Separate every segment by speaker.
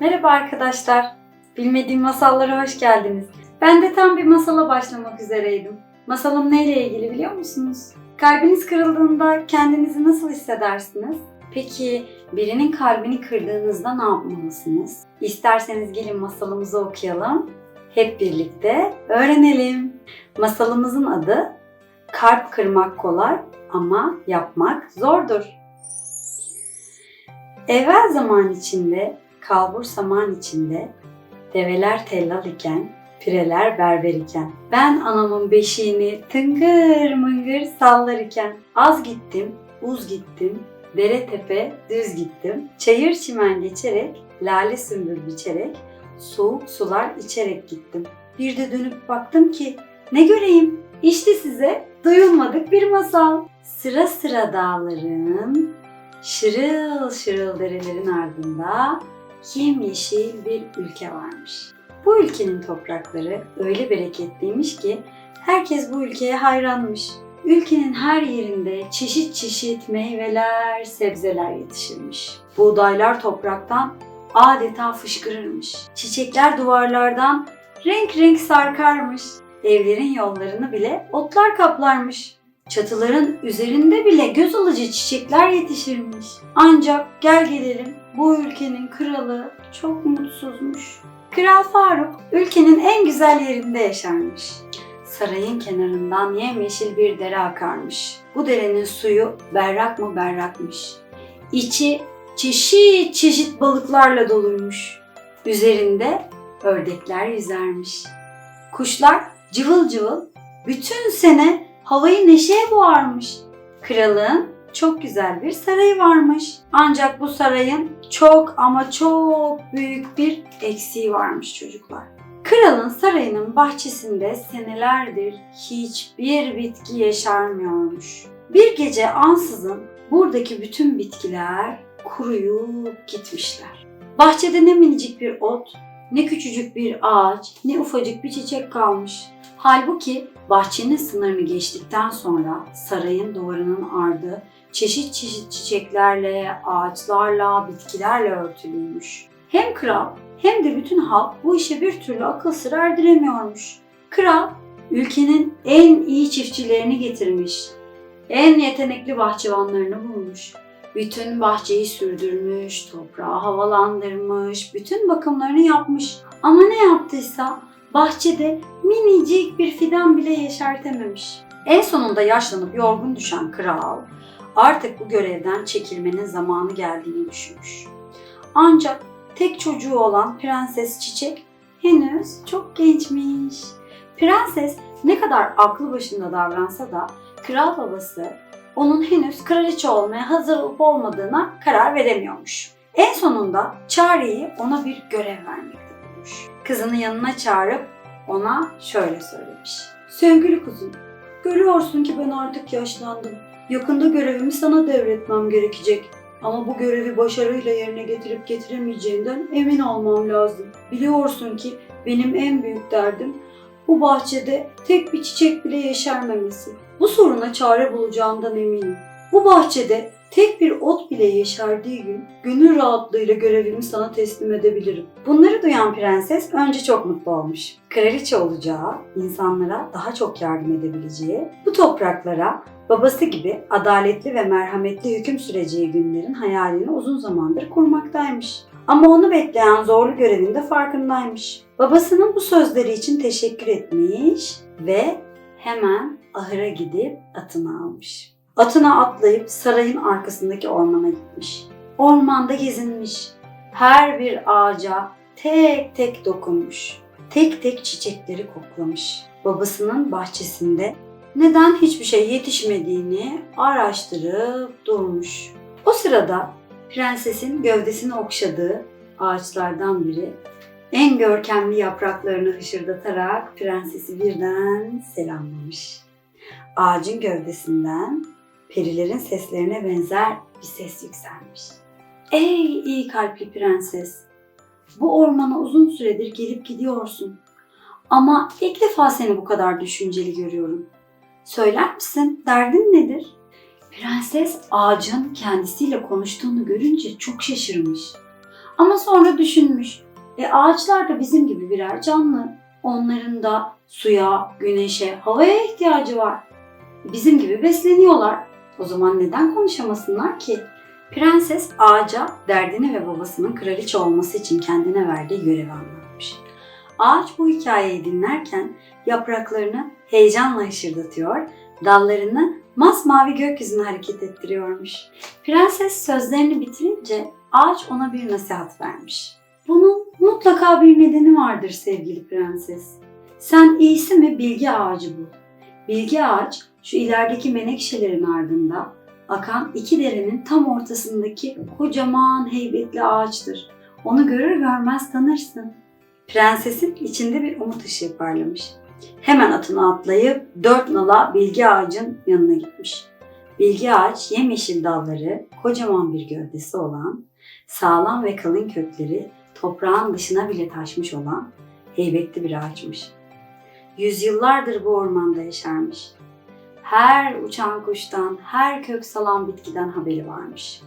Speaker 1: Merhaba arkadaşlar. Bilmediğim masallara hoş geldiniz. Ben de tam bir masala başlamak üzereydim. Masalım neyle ilgili biliyor musunuz? Kalbiniz kırıldığında kendinizi nasıl hissedersiniz? Peki birinin kalbini kırdığınızda ne yapmalısınız? İsterseniz gelin masalımızı okuyalım. Hep birlikte öğrenelim. Masalımızın adı Kalp kırmak kolay ama yapmak zordur. Evvel zaman içinde, kalbur saman içinde, develer tellal iken, pireler berber iken, ben anamın beşiğini tıngır mıngır sallar iken, az gittim, uz gittim, dere tepe düz gittim, çayır çimen geçerek, lale sümbül biçerek, soğuk sular içerek gittim. Bir de dönüp baktım ki, ne göreyim? İşte size duyulmadık bir masal. Sıra sıra dağların, şırıl şırıl derelerin ardında yemyeşil bir ülke varmış. Bu ülkenin toprakları öyle bereketliymiş ki herkes bu ülkeye hayranmış. Ülkenin her yerinde çeşit çeşit meyveler, sebzeler yetişirmiş. Buğdaylar topraktan adeta fışkırırmış. Çiçekler duvarlardan renk renk sarkarmış. Evlerin yollarını bile otlar kaplarmış. Çatıların üzerinde bile göz alıcı çiçekler yetişirmiş. Ancak gel gelelim bu ülkenin kralı çok mutsuzmuş. Kral Faruk ülkenin en güzel yerinde yaşarmış. Sarayın kenarından yemyeşil bir dere akarmış. Bu derenin suyu berrak mı berrakmış. İçi çeşit çeşit balıklarla doluymuş. Üzerinde ördekler yüzermiş. Kuşlar cıvıl cıvıl bütün sene havayı neşeye boğarmış. Kralın çok güzel bir sarayı varmış. Ancak bu sarayın çok ama çok büyük bir eksiği varmış çocuklar. Kralın sarayının bahçesinde senelerdir hiçbir bitki yeşermiyormuş. Bir gece ansızın buradaki bütün bitkiler kuruyup gitmişler. Bahçede ne minicik bir ot, ne küçücük bir ağaç, ne ufacık bir çiçek kalmış. Halbuki bahçenin sınırını geçtikten sonra sarayın duvarının ardı çeşit çeşit çiçeklerle, ağaçlarla, bitkilerle örtülüymüş. Hem kral hem de bütün halk bu işe bir türlü akıl sır erdiremiyormuş. Kral ülkenin en iyi çiftçilerini getirmiş. En yetenekli bahçıvanlarını bulmuş. Bütün bahçeyi sürdürmüş, toprağı havalandırmış, bütün bakımlarını yapmış. Ama ne yaptıysa bahçede minicik bir fidan bile yeşertememiş. En sonunda yaşlanıp yorgun düşen kral artık bu görevden çekilmenin zamanı geldiğini düşünmüş. Ancak tek çocuğu olan Prenses Çiçek henüz çok gençmiş. Prenses ne kadar aklı başında davransa da kral babası onun henüz kraliçe olmaya hazır olup olmadığına karar veremiyormuş. En sonunda Çare'yi ona bir görev vermekte bulmuş. Kızını yanına çağırıp ona şöyle söylemiş. Sevgili kızım, görüyorsun ki ben artık yaşlandım. Yakında görevimi sana devretmem gerekecek. Ama bu görevi başarıyla yerine getirip getiremeyeceğinden emin olmam lazım. Biliyorsun ki benim en büyük derdim bu bahçede tek bir çiçek bile yeşermemesi. Bu soruna çare bulacağımdan eminim. Bu bahçede tek bir ot bile yeşerdiği gün gönül rahatlığıyla görevimi sana teslim edebilirim. Bunları duyan prenses önce çok mutlu olmuş. Kraliçe olacağı, insanlara daha çok yardım edebileceği, bu topraklara babası gibi adaletli ve merhametli hüküm süreceği günlerin hayalini uzun zamandır kurmaktaymış. Ama onu bekleyen zorlu görevin de farkındaymış. Babasının bu sözleri için teşekkür etmiş ve hemen ahıra gidip atını almış. Atına atlayıp sarayın arkasındaki ormana gitmiş. Ormanda gezinmiş. Her bir ağaca tek tek dokunmuş. Tek tek çiçekleri koklamış. Babasının bahçesinde neden hiçbir şey yetişmediğini araştırıp durmuş. O sırada prensesin gövdesini okşadığı ağaçlardan biri en görkemli yapraklarını hışırdatarak prensesi birden selamlamış. Ağacın gövdesinden perilerin seslerine benzer bir ses yükselmiş. Ey iyi kalpli prenses! Bu ormana uzun süredir gelip gidiyorsun. Ama ilk defa seni bu kadar düşünceli görüyorum. Söyler misin? Derdin nedir? Prenses ağacın kendisiyle konuştuğunu görünce çok şaşırmış. Ama sonra düşünmüş. E ağaçlar da bizim gibi birer canlı. Onların da suya, güneşe, havaya ihtiyacı var. Bizim gibi besleniyorlar. O zaman neden konuşamasınlar ki? Prenses ağaca derdini ve babasının kraliçe olması için kendine verdiği görevi anlatmış. Ağaç bu hikayeyi dinlerken yapraklarını heyecanla hışırdatıyor, dallarını masmavi gökyüzüne hareket ettiriyormuş. Prenses sözlerini bitirince ağaç ona bir nasihat vermiş. Bunun mutlaka bir nedeni vardır sevgili prenses. Sen iyisi mi bilgi ağacı bul. Bilgi ağaç şu ilerideki menekşelerin ardında akan iki derenin tam ortasındaki kocaman heybetli ağaçtır. Onu görür görmez tanırsın. Prensesin içinde bir umut ışığı parlamış. Hemen atına atlayıp dört nala bilgi ağacın yanına gitmiş. Bilgi ağaç yemyeşil dalları, kocaman bir gövdesi olan, sağlam ve kalın kökleri toprağın dışına bile taşmış olan heybetli bir ağaçmış. Yüzyıllardır bu ormanda yaşarmış. Her uçan kuştan, her kök salan bitkiden haberi varmış.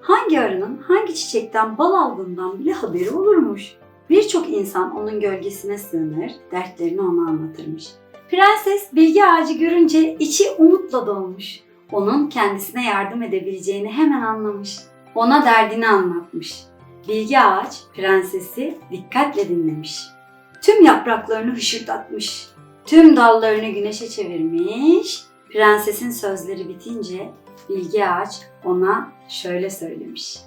Speaker 1: Hangi arının hangi çiçekten bal aldığından bile haberi olurmuş. Birçok insan onun gölgesine sığınır, dertlerini ona anlatırmış. Prenses bilgi ağacı görünce içi umutla dolmuş. Onun kendisine yardım edebileceğini hemen anlamış. Ona derdini anlatmış. Bilgi ağaç prensesi dikkatle dinlemiş. Tüm yapraklarını hışırdatmış. Tüm dallarını güneşe çevirmiş. Prensesin sözleri bitince Bilgi ağaç ona şöyle söylemiş.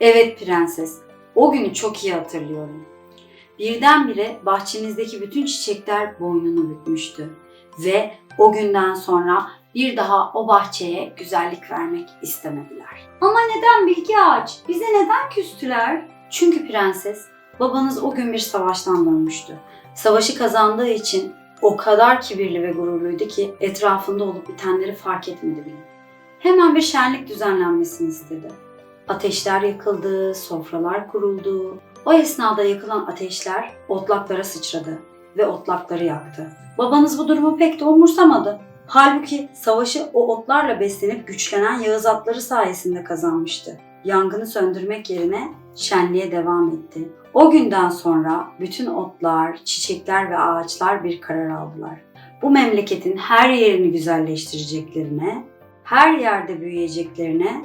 Speaker 1: Evet prenses, o günü çok iyi hatırlıyorum. Birdenbire bahçenizdeki bütün çiçekler boynunu bükmüştü ve o günden sonra bir daha o bahçeye güzellik vermek istemediler. Ama neden Bilgi Ağaç? Bize neden küstüler? Çünkü prenses, babanız o gün bir savaştan dönmüştü. Savaşı kazandığı için o kadar kibirli ve gururluydu ki etrafında olup bitenleri fark etmedi bile. Hemen bir şenlik düzenlenmesini istedi. Ateşler yakıldı, sofralar kuruldu. O esnada yakılan ateşler otlaklara sıçradı ve otlakları yaktı. Babanız bu durumu pek de umursamadı. Halbuki savaşı o otlarla beslenip güçlenen Yağız atları sayesinde kazanmıştı. Yangını söndürmek yerine şenliğe devam etti. O günden sonra bütün otlar, çiçekler ve ağaçlar bir karar aldılar. Bu memleketin her yerini güzelleştireceklerine, her yerde büyüyeceklerine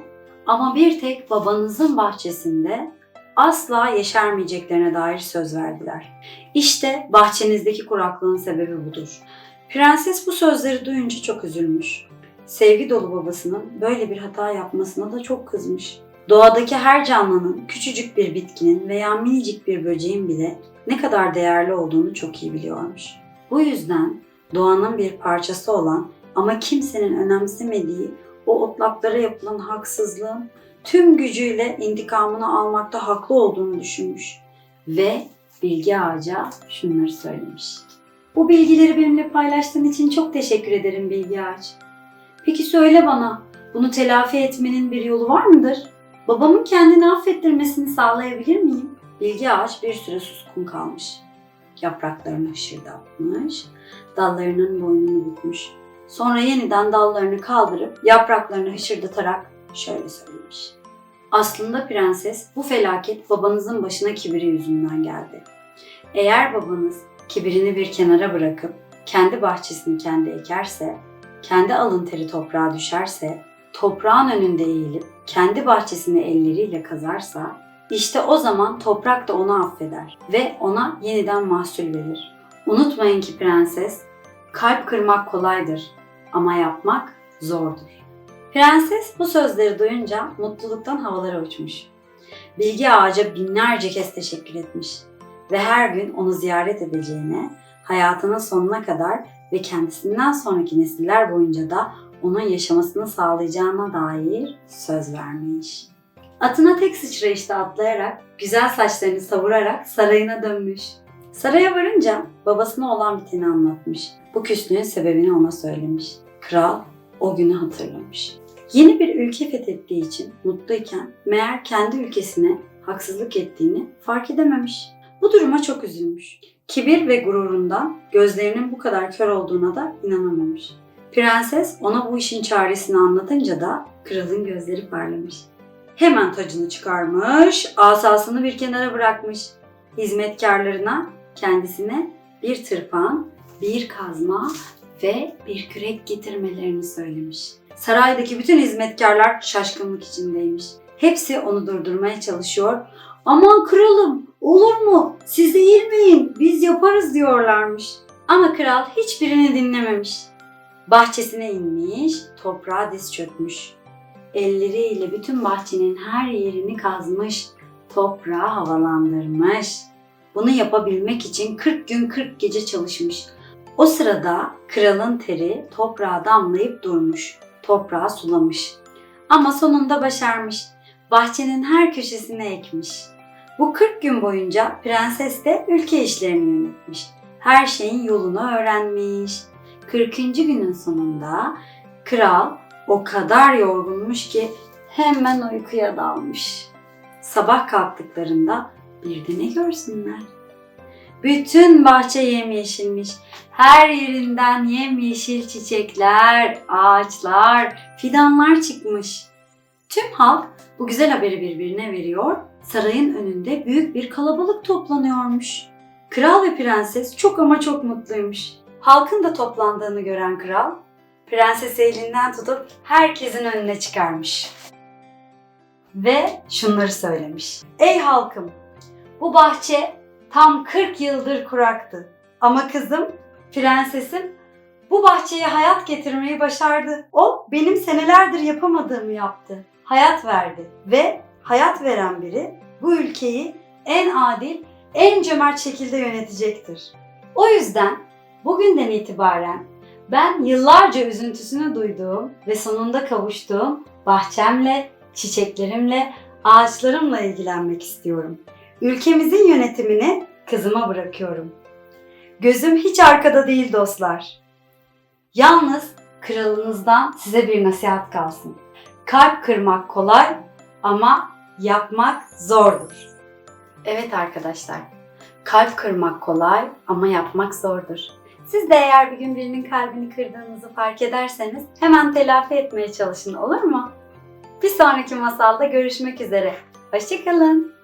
Speaker 1: ama bir tek babanızın bahçesinde asla yeşermeyeceklerine dair söz verdiler. İşte bahçenizdeki kuraklığın sebebi budur. Prenses bu sözleri duyunca çok üzülmüş. Sevgi dolu babasının böyle bir hata yapmasına da çok kızmış. Doğadaki her canlının, küçücük bir bitkinin veya minicik bir böceğin bile ne kadar değerli olduğunu çok iyi biliyormuş. Bu yüzden doğanın bir parçası olan ama kimsenin önemsemediği o otlaklara yapılan haksızlığın tüm gücüyle intikamını almakta haklı olduğunu düşünmüş. Ve bilgi ağaca şunları söylemiş. Bu bilgileri benimle paylaştığın için çok teşekkür ederim bilgi ağaç. Peki söyle bana, bunu telafi etmenin bir yolu var mıdır? Babamın kendini affettirmesini sağlayabilir miyim? Bilgi ağaç bir süre suskun kalmış. Yapraklarını hışırdatmış, dallarının boynunu bükmüş. Sonra yeniden dallarını kaldırıp yapraklarını hışırdatarak şöyle söylemiş. Aslında prenses bu felaket babanızın başına kibiri yüzünden geldi. Eğer babanız kibirini bir kenara bırakıp kendi bahçesini kendi ekerse, kendi alın teri toprağa düşerse, toprağın önünde eğilip kendi bahçesini elleriyle kazarsa, işte o zaman toprak da onu affeder ve ona yeniden mahsul verir. Unutmayın ki prenses, kalp kırmak kolaydır ama yapmak zordur. Prenses bu sözleri duyunca mutluluktan havalara uçmuş. Bilgi ağaca binlerce kez teşekkür etmiş ve her gün onu ziyaret edeceğine, hayatının sonuna kadar ve kendisinden sonraki nesiller boyunca da onun yaşamasını sağlayacağına dair söz vermiş. Atına tek sıçrayışta atlayarak, güzel saçlarını savurarak sarayına dönmüş. Saraya varınca babasına olan biteni anlatmış. Bu küslüğün sebebini ona söylemiş. Kral o günü hatırlamış. Yeni bir ülke fethettiği için mutluyken meğer kendi ülkesine haksızlık ettiğini fark edememiş. Bu duruma çok üzülmüş. Kibir ve gururundan gözlerinin bu kadar kör olduğuna da inanamamış. Prenses ona bu işin çaresini anlatınca da kralın gözleri parlamış. hemen tacını çıkarmış, asasını bir kenara bırakmış. Hizmetkarlarına kendisine bir tırpan, bir kazma ve bir kürek getirmelerini söylemiş. Saraydaki bütün hizmetkarlar şaşkınlık içindeymiş. Hepsi onu durdurmaya çalışıyor. Aman kralım olur mu? Siz eğilmeyin biz yaparız diyorlarmış. Ama kral hiçbirini dinlememiş. Bahçesine inmiş, toprağa diz çökmüş. Elleriyle bütün bahçenin her yerini kazmış, toprağı havalandırmış. Bunu yapabilmek için 40 gün 40 gece çalışmış. O sırada kralın teri toprağa damlayıp durmuş. Toprağı sulamış. Ama sonunda başarmış. Bahçenin her köşesine ekmiş. Bu 40 gün boyunca prenses de ülke işlerini yönetmiş. Her şeyin yolunu öğrenmiş. 40. günün sonunda kral o kadar yorgunmuş ki hemen uykuya dalmış. Sabah kalktıklarında bir de ne görsünler? Bütün bahçe yemyeşilmiş. Her yerinden yemyeşil çiçekler, ağaçlar, fidanlar çıkmış. Tüm halk bu güzel haberi birbirine veriyor. Sarayın önünde büyük bir kalabalık toplanıyormuş. Kral ve prenses çok ama çok mutluymuş. Halkın da toplandığını gören kral, prensesi elinden tutup herkesin önüne çıkarmış. Ve şunları söylemiş. Ey halkım, bu bahçe tam 40 yıldır kuraktı. Ama kızım, prensesim bu bahçeye hayat getirmeyi başardı. O benim senelerdir yapamadığımı yaptı. Hayat verdi ve hayat veren biri bu ülkeyi en adil, en cömert şekilde yönetecektir. O yüzden bugünden itibaren ben yıllarca üzüntüsünü duyduğum ve sonunda kavuştuğum bahçemle, çiçeklerimle, ağaçlarımla ilgilenmek istiyorum. Ülkemizin yönetimini kızıma bırakıyorum. Gözüm hiç arkada değil dostlar. Yalnız kralınızdan size bir nasihat kalsın. Kalp kırmak kolay ama yapmak zordur. Evet arkadaşlar, kalp kırmak kolay ama yapmak zordur. Siz de eğer bir gün birinin kalbini kırdığınızı fark ederseniz hemen telafi etmeye çalışın olur mu? Bir sonraki masalda görüşmek üzere. Hoşçakalın.